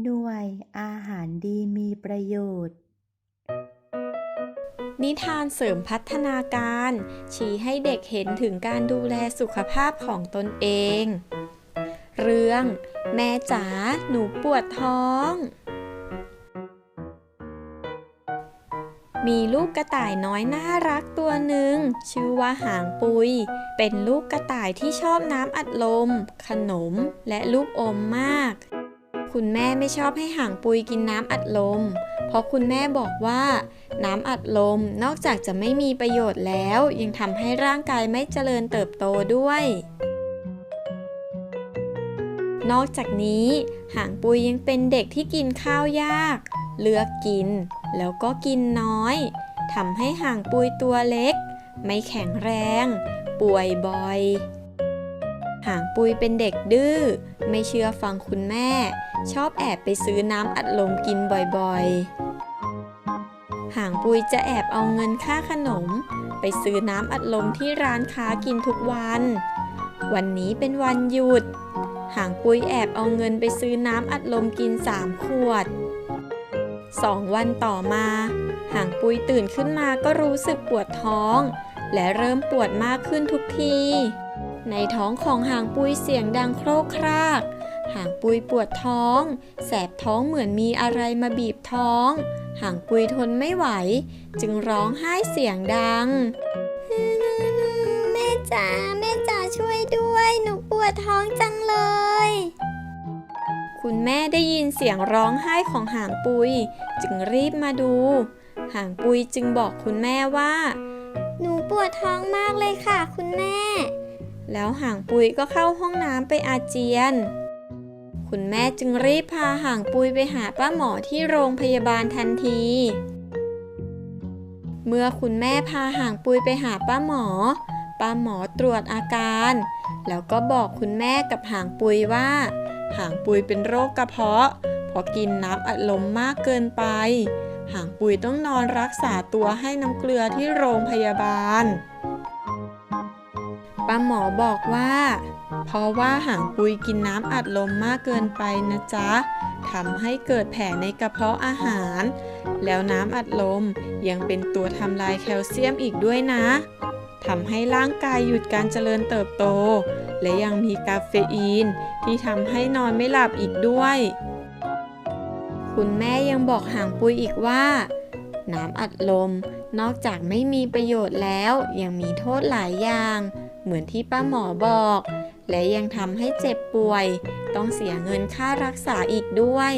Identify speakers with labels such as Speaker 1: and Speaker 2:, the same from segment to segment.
Speaker 1: หน่วยอาหารดีมีประโยชน์
Speaker 2: นิทานเสริมพัฒนาการ ชี้ให้เด็กเห็นถึงการดูแลสุขภาพของตนเอง เรื่อง แม่จ๋าหนูปวดท้อง มีลูกกระต่ายน้อยน่ารักตัวหนึ่ง ชื่อว่าหางปุย เป็นลูกกระต่ายที่ชอบน้ำอัดลม ขนม และลูกอมมาก คุณแม่ไม่ชอบให้หางปุยกินน้ำอัดลม เพราะคุณแม่บอกว่า น้ำอัดลมนอกจากจะไม่มีประโยชน์แล้ว ยังทำให้ร่างกายไม่เจริญเติบโตด้วย นอกจากนี้หางปุยยังเป็นเด็กที่กินข้าวยาก เลือกกิน แล้วก็กินน้อยทำให้หางปุยตัวเล็ก ไม่แข็งแรง ป่วยบ่อย หางปุยเป็นเด็กดื้อ ไม่เชื่อฟังคุณแม่ ชอบแอบไปซื้อน้ำอัดลมกินบ่อยๆ หางปุยจะแอบเอาเงินค่าขนม ไปซื้อน้ำอัดลมที่ร้านค้ากินทุกวัน วันนี้เป็นวันหยุด หางปุยแอบเอาเงินไปซื้อน้ำอัดลมกินสามขวดสองวันต่อมา หางปุยตื่นขึ้นมาก็รู้สึกปวดท้อง และเริ่มปวดมากขึ้นทุกที ในท้องของหางปุยเสียงดังโครกคราก หางปุยปวดท้อง แสบท้องเหมือนมีอะไรมาบีบท้อง หางปุยทนไม่ไหว จึงร้องไห้เสียงดัง
Speaker 3: แม่จ๋าแม่จ๋าช่วยด้วย หนูปวดท้องจังเลย
Speaker 2: คุณแม่ได้ยินเสียงร้องไห้ของหางปุย จึงรีบมาดู หางปุยจึงบอกคุณแม่ว่า
Speaker 3: หนูปวดท้องมากเลยค่ะ คุณแม่
Speaker 2: แล้วห่างปุยก็เข้าห้องน้ำไปอาเจียน คุณแม่จึงรีบพาห่างปุยไปหาป้าหมอที่โรงพยาบาลทันที เมื่อคุณแม่พาห่างปุยไปหาป้าหมอ ป้าหมอตรวจอาการ แล้วก็บอกคุณแม่กับห่างปุยว่า ห่างปุยเป็นโรคกระเพาะเพราะกินน้ำอัดลมมากเกินไป ห่างปุยต้องนอนรักษาตัวให้น้ำเกลือที่โรงพยาบาล ป้าหมอบอกว่า เพราะว่าหางปุยกินน้ำอัดลมมากเกินไปนะจ๊ะทำให้เกิดแผลในกระเพาะอาหาร แล้วน้ำอัดลมยังเป็นตัวทำลายแคลเซียมอีกด้วยนะทำให้ร่างกายหยุดการเจริญเติบโต และยังมีกาเฟอีน ที่ทำให้นอนไม่หลับอีกด้วย คุณแม่ยังบอกหางปุยอีกว่า น้ำอัดลมนอกจากไม่มีประโยชน์แล้วยังมีโทษหลายอย่าง เหมือนที่ป้าหมอบอก และยังทำให้เจ็บป่วย ต้องเสียเงินค่ารักษาอีกด้วย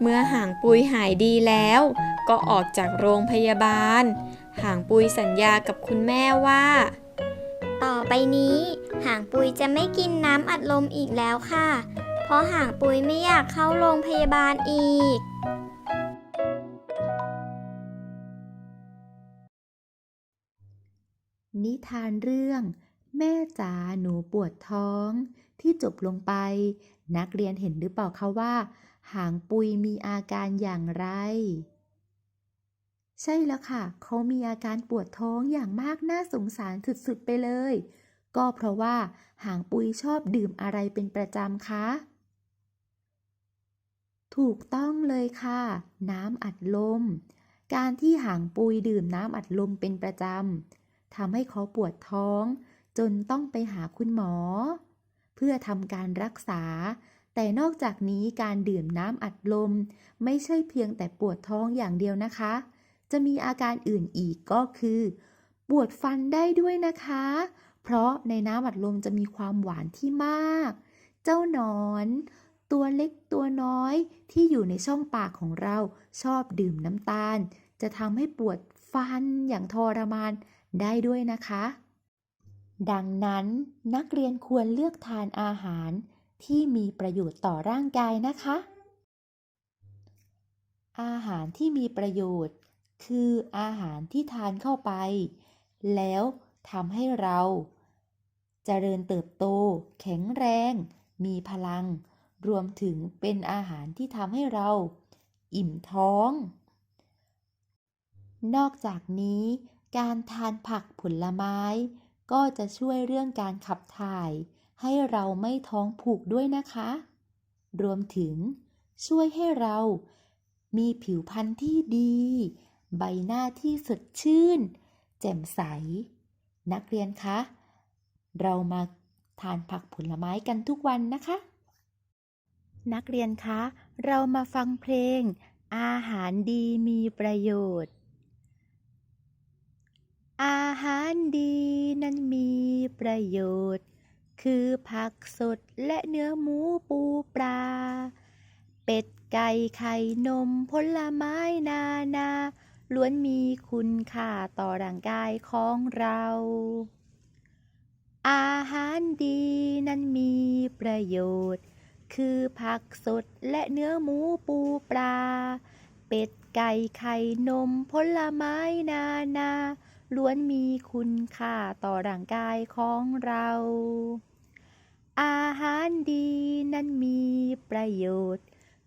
Speaker 2: เมื่อหางปุยหายดีแล้ว ก็ออกจากโรงพยาบาลหางปุยสัญญากับคุณแม่ว่า
Speaker 3: ต่อไปนี้หางปุยจะไม่กินน้ำอัดลมอีกแล้วค่ะ เพราะหางปุยไม่อยากเข้าโรงพยาบาลอีก
Speaker 1: นิทานเรื่อง แม่จ๋าหนูปวดท้อง ที่จบลงไป นักเรียนเห็นหรือเปล่าคะว่า หางปุยมีอาการอย่างไร ใช่แล้วค่ะ เขามีอาการปวดท้องอย่างมากน่าสงสารสุดๆไปเลย ก็เพราะว่าหางปุยชอบดื่มอะไรเป็นประจำคะถูกต้องเลยค่ะ น้ำอัดลม การที่หางปุยดื่มน้ำอัดลมเป็นประจำ ทำให้เขาปวดท้อง จนต้องไปหาคุณหมอ เพื่อทำการรักษา แต่นอกจากนี้การดื่มน้ำอัดลม ไม่ใช่เพียงแต่ปวดท้องอย่างเดียวนะคะ จะมีอาการอื่นอีกก็คือ ปวดฟันได้ด้วยนะคะ เพราะในน้ำอัดลมจะมีความหวานที่มาก เจ้าหนอน ตัวเล็กตัวน้อยที่อยู่ในช่องปากของเราชอบดื่มน้ำตาล จะทำให้ปวดฟันอย่างทรมาน ได้ด้วยนะคะ ดังนั้นนักเรียนควรเลือกทานอาหารที่มีประโยชน์ต่อร่างกายนะคะ อาหารที่มีประโยชน์ คืออาหารที่ทานเข้าไป แล้วทำให้เราเจริญเติบโต แข็งแรง มีพลัง รวมถึงเป็นอาหารที่ทำให้เรา อิ่มท้อง นอกจากนี้ การทานผักผลไม้ ก็จะช่วยเรื่องการขับถ่าย ให้เราไม่ท้องผูกด้วยนะคะ รวมถึง ช่วยให้เรามีผิวพรรณที่ดี ใบหน้าที่สดชื่น แจ่มใส นักเรียนคะ เรามาทานผักผลไม้กันทุกวันนะคะ นักเรียนคะ เรามาฟังเพลง อาหารดีมีประโยชน์ หารดีนั้นมีประโยชน์ คือผักสดและเนื้อหมูปูปลา เป็ดไก่ไข่นมผลไม้นานา ล้วนมีคุณค่าต่อร่างกายของเรา อาหารดีนั้นมีประโยชน์ คือผักสดและเนื้อหมูปูปลา เป็ดไก่ไข่นมผลไม้นานา ล้วนมีคุณค่าต่อร่างกายของเรา อาหารดีนั้นมีประโยชน์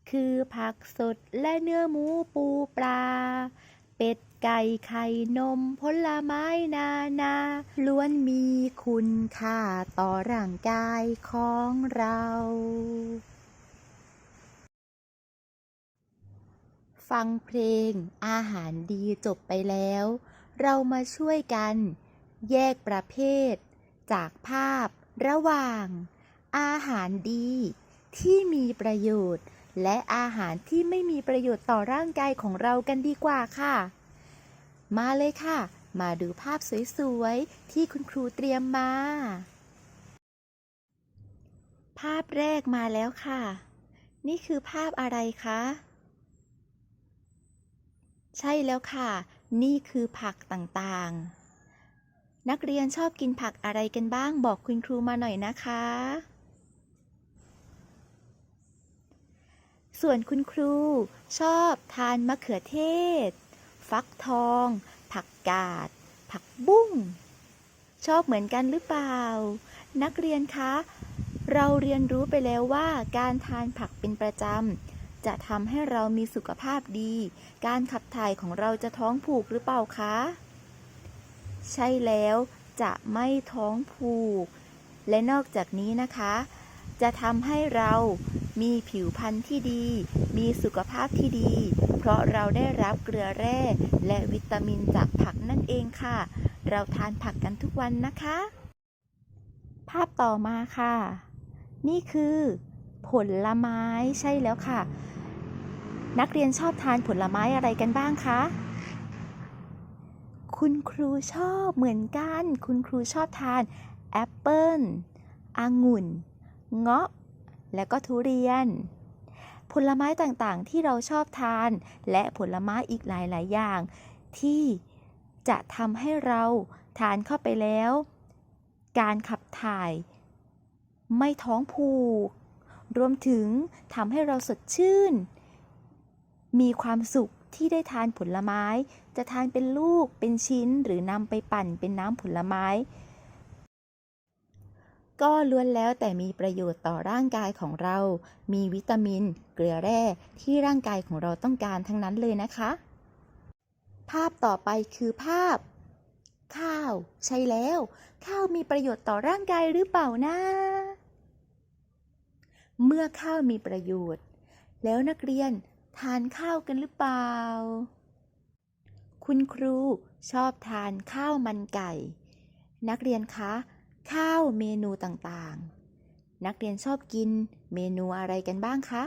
Speaker 1: คือผักสดและเนื้อหมูปูปลา เป็ดไก่ไข่นมผลไม้นานา ล้วนมีคุณค่าต่อร่างกายของเรา ฟังเพลงอาหารดีจบไปแล้ว เรามาช่วยกัน แยกประเภท จากภาพ ระหว่าง อาหารดี ที่มีประโยชน์ และอาหารที่ไม่มีประโยชน์ต่อร่างกายของเรากันดีกว่าค่ะ มาเลยค่ะ มาดูภาพสวยๆ ที่คุณครูเตรียมมา ภาพแรกมาแล้วค่ะ นี่คือภาพอะไรคะใช่แล้วค่ะ นี่คือผักต่างๆ นักเรียนชอบกินผักอะไรกันบ้างบอกคุณครูมาหน่อยนะคะ ส่วนคุณครูชอบทานมะเขือเทศ ฟักทอง ผักกาด ผักบุ้ง ชอบเหมือนกันหรือเปล่า นักเรียนคะ เราเรียนรู้ไปแล้วว่าการทานผักเป็นประจำ จะทำให้เรามีสุขภาพดี การขับถ่ายของเราจะท้องผูกหรือเปล่าคะ ใช่แล้วจะไม่ท้องผูก และนอกจากนี้นะคะ จะทำให้เรามีผิวพรรณที่ดี มีสุขภาพที่ดี เพราะเราได้รับเกลือแร่ และวิตามินจากผักนั่นเองค่ะ เราทานผักกันทุกวันนะคะ ภาพต่อมาค่ะ นี่คือ ผลไม้ใช่แล้วค่ะ นักเรียนชอบทานผลไม้อะไรกันบ้างคะ คุณครูชอบเหมือนกัน คุณครูชอบทานแอปเปิ้ลองุ่น เงาะ และก็ทุเรียน ผลไม้ต่างๆ ที่เราชอบทาน และผลไม้อีกหลายๆ อย่าง ที่จะทำให้เราทานเข้าไปแล้ว การขับถ่าย ไม่ท้องผูก รวมถึงทำให้เราสดชื่น มีความสุขที่ได้ทานผลไม้ จะทานเป็นลูกเป็นชิ้นหรือนำไปปั่นเป็นน้ำผลไม้ ก็ล้วนแล้วแต่มีประโยชน์ต่อร่างกายของเรา มีวิตามิน เกลือแร่ที่ร่างกายของเราต้องการทั้งนั้นเลยนะคะ ภาพต่อไปคือภาพ ข้าว ใช่แล้ว ข้าวมีประโยชน์ต่อร่างกายหรือเปล่านะ เมื่อข้าวมีประโยชน์ แล้วนักเรียนทานข้าวกันหรือเปล่า คุณครูชอบทานข้าวมันไก่ นักเรียนคะ ข้าวเมนูต่างๆ นักเรียนชอบกินเมนูอะไรกันบ้างคะ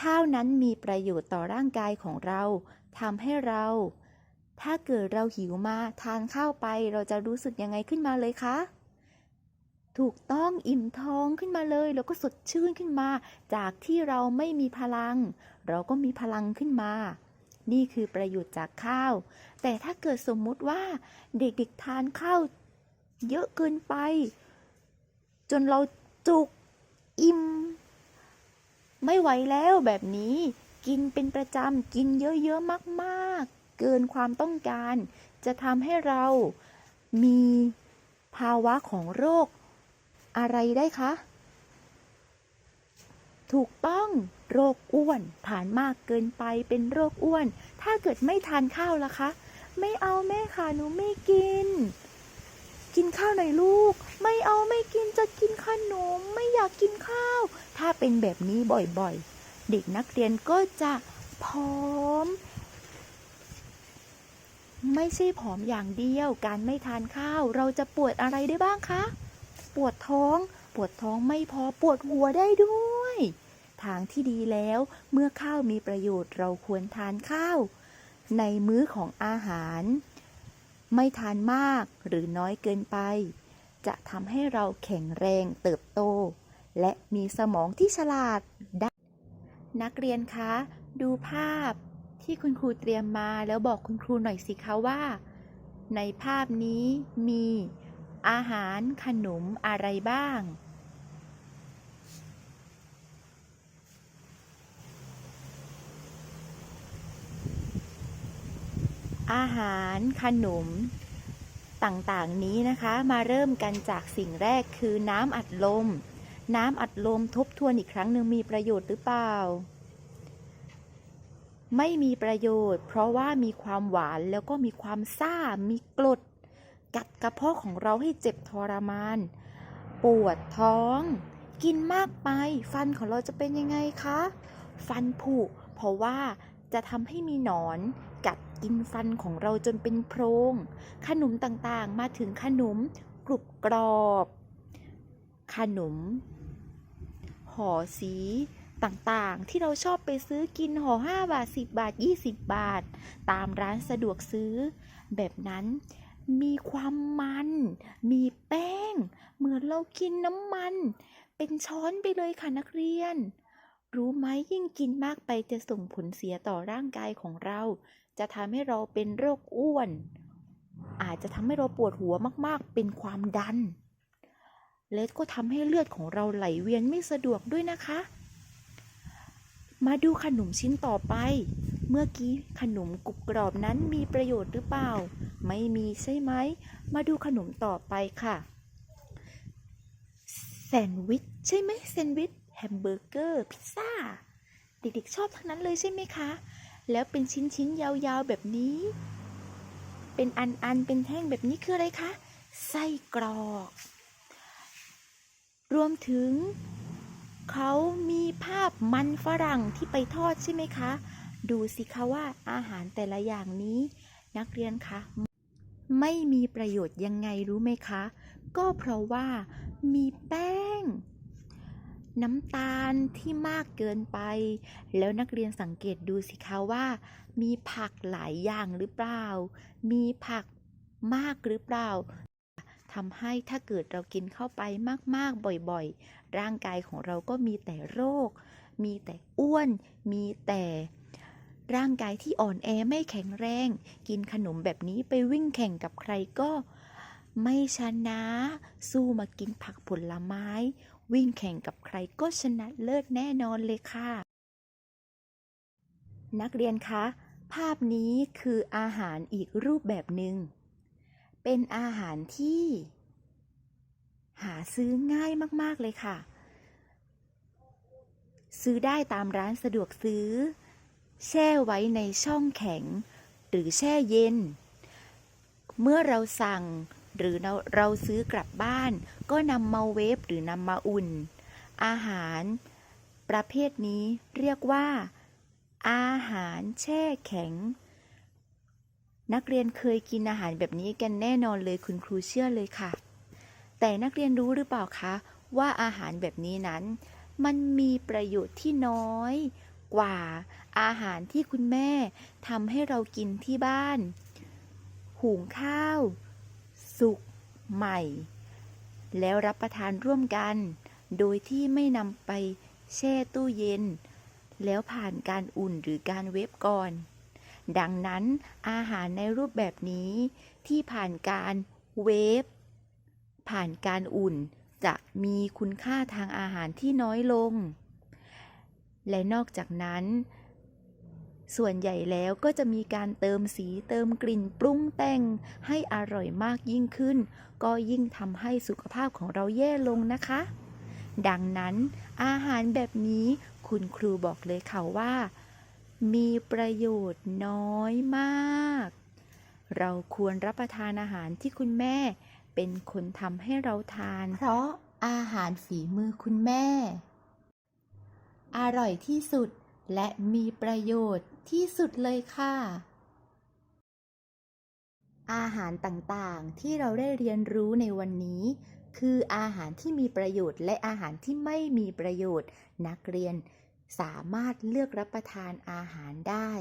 Speaker 1: ข้าวนั้นมีประโยชน์ต่อร่างกายของเราทำให้เรา ถ้าเกิดเราหิวมาทานข้าวไปเราจะรู้สึกยังไงขึ้นมาเลยคะ ถูกต้องอิ่มท้องขึ้นมาเลย แล้วก็สดชื่นขึ้นมา จากที่เราไม่มีพลัง เราก็มีพลังขึ้นมา นี่คือประโยชน์จากข้าว แต่ถ้าเกิดสมมุติว่าเด็กๆทานข้าวเยอะเกินไป จนเราจุกอิ่ม ไม่ไหวแล้วแบบนี้กินเป็นประจำกินเยอะๆมากๆ เกินความต้องการ จะทำให้เรามีภาวะของโรค อะไรได้คะ ถูกต้องโรคอ้วนทานมากเกินไปเป็นโรคอ้วน ถ้าเกิดไม่ทานข้าวล่ะคะ ไม่เอาแม่ค่ะหนูไม่กิน กินข้าวหน่อยลูก ไม่เอาไม่กินจะกินขนมไม่อยากกินข้าว ถ้าเป็นแบบนี้บ่อยๆ เด็กนักเรียนก็จะผอม ไม่ใช่ผอมอย่างเดียว การไม่ทานข้าวเราจะปวดอะไรได้บ้างคะ ปวดท้อง ปวดท้องไม่พอปวดหัวได้ด้วย ทางที่ดีแล้วเมื่อข้าวมีประโยชน์เราควรทานข้าว ในมื้อของอาหาร ไม่ทานมากหรือน้อยเกินไป จะทำให้เราแข็งแรงเติบโต และมีสมองที่ฉลาดได้นักเรียนคะ ดูภาพที่คุณครูเตรียมมาแล้วบอกคุณครูหน่อยสิคะว่า ในภาพนี้มี อาหารขนมอะไรบ้าง อาหารขนมต่างๆนี้นะคะ มาเริ่มกันจากสิ่งแรกคือน้ำอัดลม น้ำอัดลมทบทวนอีกครั้งหนึ่งมีประโยชน์หรือเปล่า ไม่มีประโยชน์ เพราะว่ามีความหวานแล้วก็มีความซ่ามีกรด กัดกระเพาะของเราให้เจ็บทรมาน ปวดท้อง กินมากไป ฟันของเราจะเป็นยังไงคะ ฟันผุเพราะว่าจะทำให้มีหนอน กัดกินฟันของเราจนเป็นโพรง ขนมต่างๆ มาถึงขนมกรุบกรอบ ขนมห่อสีต่างๆ ที่เราชอบไปซื้อกินห่อ5บาท 10 บาท 20 บาท ตามร้านสะดวกซื้อ แบบนั้น มีความมัน มีแป้ง เหมือนเรากินน้ำมัน เป็นช้อนไปเลยค่ะนักเรียน รู้ไหมยิ่งกินมากไปจะส่งผลเสียต่อร่างกายของเรา จะทำให้เราเป็นโรคอ้วน อาจจะทำให้เราปวดหัวมากๆ เป็นความดัน และก็ทำให้เลือดของเราไหลเวียนไม่สะดวกด้วยนะคะ มาดูขนมชิ้นต่อไป เมื่อกี้ขนมกรุบกรอบนั้นมีประโยชน์หรือเปล่า ไม่มีใช่ไหม มาดูขนมต่อไปค่ะ แซนด์วิชใช่ไหมแซนด์วิชแฮมเบอร์เกอร์ พิซซ่า เด็กๆชอบทั้งนั้นเลยใช่ไหมคะ แล้วเป็นชิ้นๆ ยาวๆ แบบนี้ เป็นอันๆ เป็นแท่งแบบนี้คืออะไรคะ ไส้กรอก รวมถึงเขามีภาพมันฝรั่งที่ไปทอดใช่ไหมคะ ดูสิคะว่าอาหารแต่ละอย่างนี้ นักเรียนคะไม่มีประโยชน์ยังไงรู้ไหมคะ ก็เพราะว่ามีแป้ง น้ำตาลที่มากเกินไป แล้วนักเรียนสังเกตดูสิคะว่า มีผักหลายอย่างหรือเปล่า มีผักมากหรือเปล่าทำให้ถ้าเกิดเรากินเข้าไปมาก ๆ บ่อยๆ ร่างกายของเราก็มีแต่โรค มีแต่อ้วน มีแต่ ร่างกายที่อ่อนแอไม่แข็งแรง กินขนมแบบนี้ไปวิ่งแข่งกับใครก็ ไม่ชนะ สู้มากินผักผลไม้ วิ่งแข่งกับใครก็ชนะเลิศแน่นอนเลยค่ะ นักเรียนคะ ภาพนี้คืออาหารอีกรูปแบบหนึ่ง เป็นอาหารที่ หาซื้อง่ายมาก ๆ เลยค่ะ ซื้อได้ตามร้านสะดวกซื้อ แช่ไว้ในช่องแข็ง หรือแช่เย็น เมื่อเราสั่งหรือเราเราซื้อกลับบ้าน ก็นำมาเวฟหรือนำมาอุ่น อาหาร ประเภทนี้เรียกว่า อาหารแช่แข็ง นักเรียนเคยกินอาหารแบบนี้กันแน่นอนเลยคุณครูเชื่อเลยค่ะ แต่นักเรียนรู้หรือเปล่าคะว่าอาหารแบบนี้นั้น มันมีประโยชน์ที่น้อย กว่า อาหารที่คุณแม่ทำให้เรากินที่บ้าน หุงข้าว สุกใหม่ แล้วรับประทานร่วมกัน โดยที่ไม่นำไปแช่ตู้เย็น แล้วผ่านการอุ่นหรือการเวฟก่อน ดังนั้นอาหารในรูปแบบนี้ที่ผ่านการเวฟผ่านการอุ่นจะมีคุณค่าทางอาหารที่น้อยลง และนอกจากนั้น ส่วนใหญ่แล้วก็จะมีการเติมสีเติมกลิ่นปรุงแต่งให้อร่อยมากยิ่งขึ้น ก็ยิ่งทำให้สุขภาพของเราแย่ลงนะคะ ดังนั้นอาหารแบบนี้คุณครูบอกเลยค่ะว่า มีประโยชน์น้อยมาก เราควรรับประทานอาหารที่คุณแม่เป็นคนทำให้เราทาน เพราะอาหารฝีมือคุณแม่ อร่อยที่สุด และมีประโยชน์ที่สุดเลยค่ะ อาหารต่างๆที่เราได้เรียนรู้ในวันนี้ คืออาหารที่มีประโยชน์ และอาหารที่ไม่มีประโยชน์ นักเรียนสามารถเลือกรับประทานอาหารได้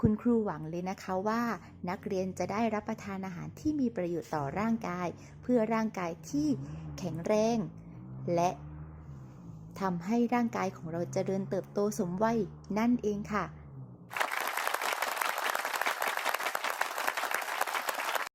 Speaker 1: คุณครูหวังเลยนะคะว่า นักเรียนจะได้รับประทานอาหารที่มีประโยชน์ต่อร่างกาย เพื่อร่างกายที่แข็งแรง และ ทำให้ร่างกายของเราจเจริญเติบโตสมวัยนั่นเองค่ะ